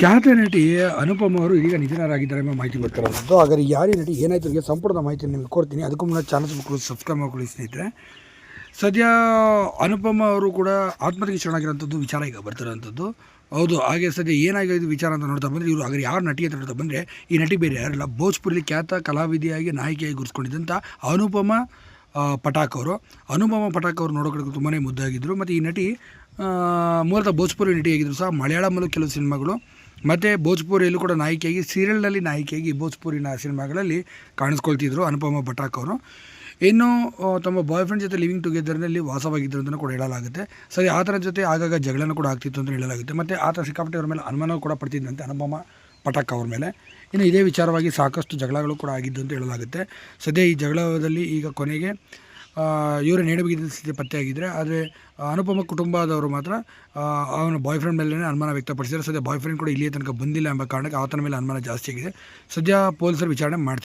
ಖ್ಯಾತ ನಟಿ ಅನುಪಮ ಅವರು ಈಗ ನಿಧನರಾಗಿದ್ದಾರೆ ಎಂಬ ಮಾಹಿತಿ ಬರ್ತಿರೋದು ಹಾಗಾದ್ರೆ ಯಾರೇ ನಟಿ, ಏನಾಯ್ತು ಅವರಿಗೆ ಸಂಪೂರ್ಣ ಮಾಹಿತಿ ನಿಮಗೆ ಕೊಡ್ತೀನಿ. ಅದಕ್ಕೂ ಮುನ್ನ ಚಾನಲ್ ಮಕ್ಕಳು ಸಬ್ಸ್ಕ್ರೈಬ್ ಮಾಡ್ಕೊಳ್ಳಿ ಸ್ನೇಹಿತರೆ. ಸದ್ಯ ಅನುಪಮ ಅವರು ಕೂಡ ಆತ್ಮಹತ್ಯೆಗೆ ಶರಣಾಗಿರೋಂಥದ್ದು ವಿಚಾರ ಈಗ ಬರ್ತಿರೋಂಥದ್ದು. ಹೌದು, ಹಾಗೆ ಸದ್ಯ ಏನಾಗಿದೆ ವಿಚಾರ ಅಂತ ನೋಡ್ತಾ ಬಂದರೆ, ಇವರು ಹಾಗಾದ್ರೆ ಯಾರು ನಟಿ ಅಂತ ನೋಡ್ತಾ ಬಂದರೆ, ಈ ನಟಿ ಬೇರೆ ಯಾರಲ್ಲ ಭೋಜ್ಪುರಲ್ಲಿ ಖ್ಯಾತ ಕಲಾವಿದೆಯಾಗಿ ನಾಯಕಿಯಾಗಿ ಗುರುಸ್ಕೊಂಡಿದ್ದಂಥ ಅನುಪಮ ಪಟಾಕ್ ಅವರು. ಅನುಪಮ ಪಟಾಕ್ ಅವರು ನೋಡೋಕೆ ತುಂಬಾ ಮುದ್ದಾಗಿದ್ದರು ಮತ್ತು ಈ ನಟಿ ಮೂಲತಃ ಭೋಜ್ಪುರಿ ನಟಿಯಾಗಿದ್ದರು ಸಹ ಮಲಯಾಳಮಲ್ಲೂ ಕೆಲವು ಸಿನಿಮಾಗಳು. ಮತ್ತು ಭೋಜ್ಪುರಿಯಲ್ಲೂ ಕೂಡ ನಾಯಕಿಯಾಗಿ, ಸೀರಿಯಲ್ನಲ್ಲಿ ನಾಯಕಿಯಾಗಿ ಭೋಜ್ಪುರಿನ ಸಿನಿಮಾಗಳಲ್ಲಿ ಕಾಣಿಸ್ಕೊಳ್ತಿದ್ರು ಅನುಪಮ ಭಟಾಕ್ ಅವರು. ಇನ್ನು ತಮ್ಮ ಬಾಯ್ ಫ್ರೆಂಡ್ ಜೊತೆ ಲಿವಿಂಗ್ ಟುಗೆದರ್ನಲ್ಲಿ ವಾಸವಾಗಿದ್ದರು ಅಂತಲೂ ಕೂಡ ಹೇಳಲಾಗುತ್ತೆ. ಸರಿ, ಆತನ ಜೊತೆ ಆಗಾಗ ಜಗಳನೂ ಕೂಡ ಆಗ್ತಿತ್ತು ಅಂತ ಹೇಳಲಾಗುತ್ತೆ. ಮತ್ತು ಆತ ಸಿಕ್ಕಾಪಟ್ಟೆ ಅವ್ರ ಮೇಲೆ ಅನುಮಾನ ಕೂಡ ಪಡ್ತಿದ್ದಂತೆ ಅನುಪಮ ಪಟಾಕ್ ಅವ್ರ ಮೇಲೆ. ಇನ್ನು ಇದೇ ವಿಚಾರವಾಗಿ ಸಾಕಷ್ಟು ಜಗಳಗಳು ಕೂಡ ಆಗಿದ್ದು ಅಂತ ಹೇಳಲಾಗುತ್ತೆ. ಸದ್ಯ ಈ ಜಗಳದಲ್ಲಿ ಈಗ ಕೊನೆಗೆ ಇವರ ನೇಣುಬಿಗಿದ ಸ್ಥಿತಿ ಪತ್ತೆಯಾಗಿದ್ದರೆ ಆದರೆ ಅನುಪಮ ಕುಟುಂಬದವರು ಮಾತ್ರ ಅವನ ಬಾಯ್ ಫ್ರೆಂಡ್ ಮೇಲೆ ಅನುಮಾನ ವ್ಯಕ್ತಪಡಿಸಿದ್ದಾರೆ. ಸದ್ಯ ಬಾಯ್ ಫ್ರೆಂಡ್ ಕೂಡ ಇಲ್ಲಿಯ ತನಕ ಬಂದಿಲ್ಲ ಎಂಬ ಕಾರಣಕ್ಕೆ ಆತನ ಮೇಲೆ ಅನುಮಾನ ಜಾಸ್ತಿ ಆಗಿದೆ. ಸದ್ಯ ಪೊಲೀಸರು ವಿಚಾರಣೆ ಮಾಡ್ತಾರೆ